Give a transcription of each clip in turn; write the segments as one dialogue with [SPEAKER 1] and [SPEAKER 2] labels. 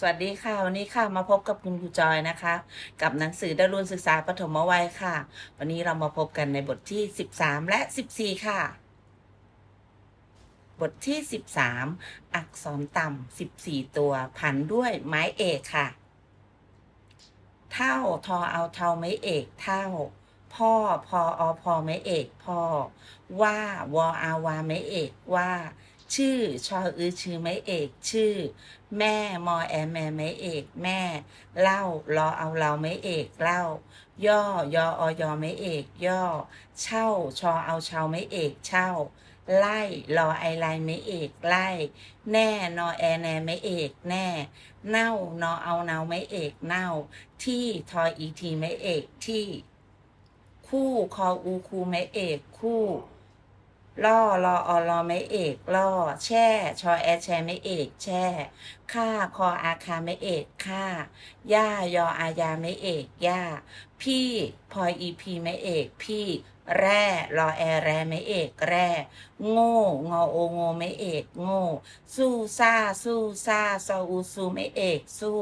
[SPEAKER 1] สวัสดีค่ะ วันนี้ค่ะมาพบกับคุณครูจอยนะคะ กับหนังสือดารุณศึกษาปฐมวัยค่ะ วันนี้เรามาพบกันในบทที่ 13 และ 14 ค่ะ บทที่ 13 อักษรต่ำ14 ตัวผันด้วยไม้เอกค่ะ เท่าทอเอาเท่าไม้เอกเท่า พ่อพออพอไม้เอกพ่อว่าวออาวาไม้เอกว่า ชื่อชออือชื่อไม้เอก ชื่อ แม่มอแอแม่ไม้เอก แม่ เล่ารอเอาเราไม้เอกเล่า ย่อยออยอไม้เอก ย่อ เช่าชอเอาเชาไม้เอกเช่า ไล่รอไอไลน์ไม้เอกไล่ แน่นอแอแนไม้เอกแน่ เน่านอเอาเนาไม้เอกเน่า ที่ทออีทีไม้เอกที่ คู่คออูคูไม้เอกคู่ ล่อรออรอไม่เอกล่อแช่ ชอแอแชไม่เอกแช่ค่าคออาคาไม่เอกค่าย่ายออายาไม่เอกย่า พี่พออีพีไม่เอก พี่แร่รอแอแร่ไม่เอกแร่โง่งอโอโงไม่เอกโง่สู้ซ่าสู้ซ่าซออูซูไม่เอกสู้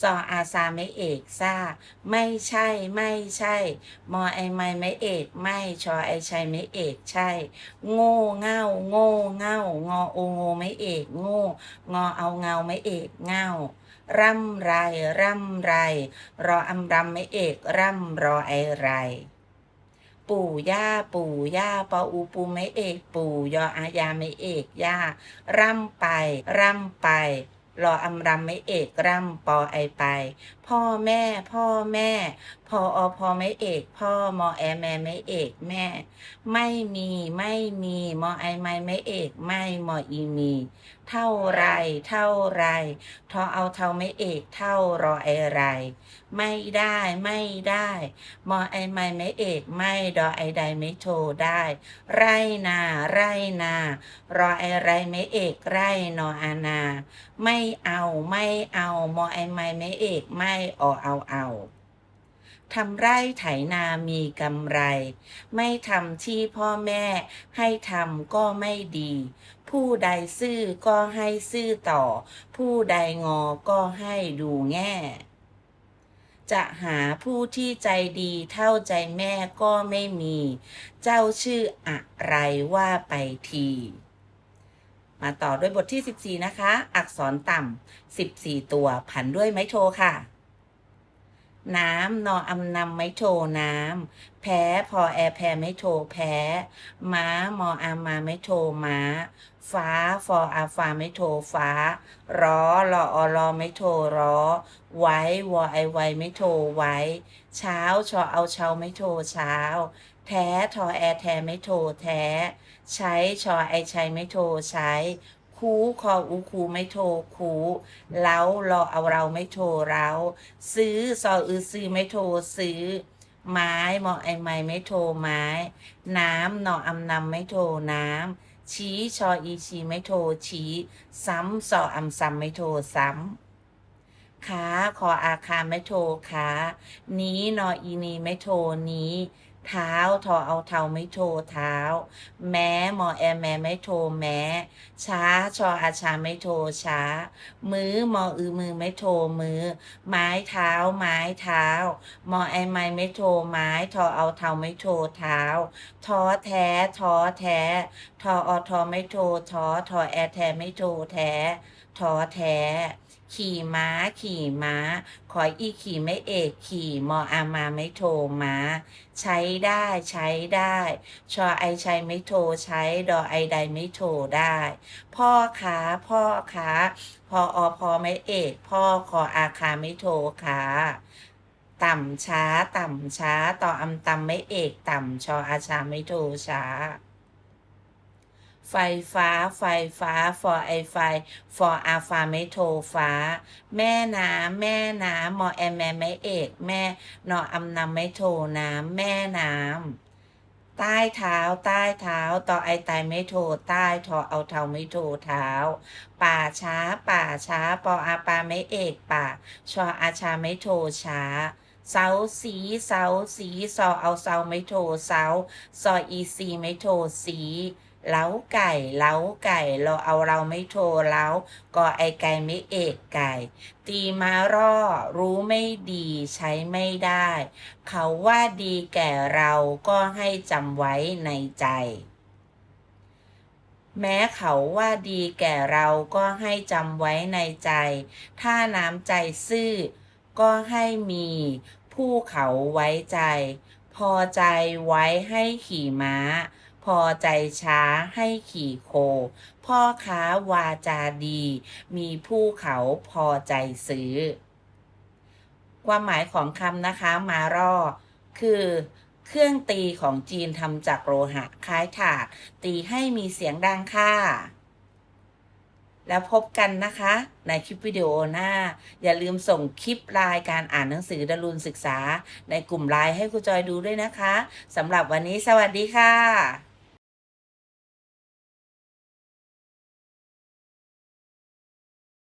[SPEAKER 1] ซออาซาไม่เอกซ่าไม่ใช่ไม่ใช่ มอไอไม่ไม่เอกไม่ชอไอชัยไม่เอกใช่ โง่เง่าโง่เง่างอโอโงไม่เอกโง่งอเอาเงาไม่เอกเงา ร่ำไร ร่ำไร รออำรำไม่เอก ร่ำรอไอไร ปู่ย่าปู่ย่าปออูปูไม่เอก ปู่ยออายาไม่เอกย่าร่ำไป ร่ำไปรออำรำไม่เอกร่ำปอไอไป พ่อแม่ พ่อแม่ พออพอไม่เอก พ่อมอแอแม่ไม่เอกแม่ ไม่มีไม่มีมอไอไม่ไม่เอก ไม่มออีมี เท่าไร เท่าไรทอเอาเท่าไม่เอก เท่ารอไอไร ไม่ได้ไม่ได้มอไอไม่ไม่เอก ไม่ดอไอใดไม่โทได้ ไรนาไรนารอไอไรไม่เอกไรนออานา ไม่เอาไม่เอามอไอไม่ไม่เอก ไม่ออเอาเอา ทำไร่ไถนามีกำไร ไม่ทำที่พ่อแม่ให้ทำก็ไม่ดี ผู้ใดซื่อก็ให้ซื่อต่อ ผู้ใดงอก็ให้ดูแง่ จะหาผู้ที่ใจดีเท่าใจแม่ก็ไม่มี เจ้าชื่ออะไรว่าไปทีมาต่อด้วยบทที่ 14 นะคะ อักษรต่ำ14 ตัว ผันด้วยไม้โทค่ะ น้ำนออำนำไม้โทน้ำแพ้พอแอแพรไม่โทแพ้ม้ามออามาไม่โทม้า ฟ้าฟออาฟาไม่โทฟ้าร้อรออรอไม่โทร้อ ไว้วอไอไวไม่โทไว้ เช้าชอเอาเช้าไม่โทเช้า แท้ทอแอแทไม่โทแท้ ใช้ชอไอใช้ไม่โทใช้ คูคออูคูไม่โทคูเล้ารอเอาเราไม่โทเราซื้อซออือซื้อไม่โทซื้อ ไม้มอไอไม้ไม่โทไม้ น้ำนออำนำไม่โทน้ำชี้ชออีชีไม่โทชี้ ซ้ำซออำซ้ำไม่โทซ้ำขาคออาคาไม่โทขานี้นออีนีไม่โทนี้ เท้าทอเอาเทาไม่โทเท้า แม้มอแอแม่ไม่โทแม้ ช้าชออาชาไม่โทช้า มือมออือมือไม่โทมือ ไม้เท้า ไม้เท้า มอไอไม้ไม่โทไม้ทอเอาเทาไม่โทเท้าท้อแท้ท้อแท้ทออทอไม่โทท้อทอแอแท้ไม่โทแท้ ท้อแท้ ขี่ม้า ขี่ม้า ขออีขี่ไม่เอก ขี่มออามาไม่โทม้า ใช้ได้ใช้ได้ ชอไอใช้ไม่โทใช้ ดอไอใดไม่โทได้ พ่อขาพ่อขาพออพอไม่เอก พ่อขออาคาไม่โทขาต่ำช้า ต่ำช้า ต่ออำตำไม่เอก ต่ำชออาชาไม่โทช้า ไฟฟ้า ไฟฟ้าฟอไอไฟฟออาฟาไม่โทฟ้า แม่น้ำแม่น้ำมอแอมแม่ไม่เอก แม่นออำนำไม่โทน้ำแม่น้ำใต้เท้าใต้เท้าต่อไอตายไม่โทใต้ทอเอาเทาไม่โทเท้า ป่าช้า ป่าช้า ปออาปาไม่เอกป่า ชออาชาไม่โทช้า เสาสีเสาสีซอเอาเสาไม่โทเสาซออีซีไม่โทสี เล้าไก่ เล้าไก่ เราเอาเราไม่โทรเล้าก็ไอไก่ไม่เอกไก่ ตีมาร่อรู้ไม่ดีใช้ไม่ได้ เขาว่าดีแก่เราก็ให้จำไว้ในใจ แม้เขาว่าดีแก่เราก็ให้จำไว้ในใจ ถ้าน้ำใจซื่อ ก็ให้มีผู้เขาไว้ใจ พอใจไว้ให้ขี่ม้า พอใจช้าให้ขี่โค พ่อค้าวาจาดี มีผู้เขาพอใจซื้อ ความหมายของคำนะคะมารอคือเครื่องตีของจีนทำจากโลหะคล้ายถาด ตีให้มีเสียงดังค่ะ แล้วพบกันนะคะ ในคลิปวิดีโอหน้า อย่าลืมส่งคลิปไลน์การอ่านหนังสือดารุณศึกษา ในกลุ่มไลน์ให้ครูจอยดูด้วยนะคะสำหรับวันนี้สวัสดีค่ะ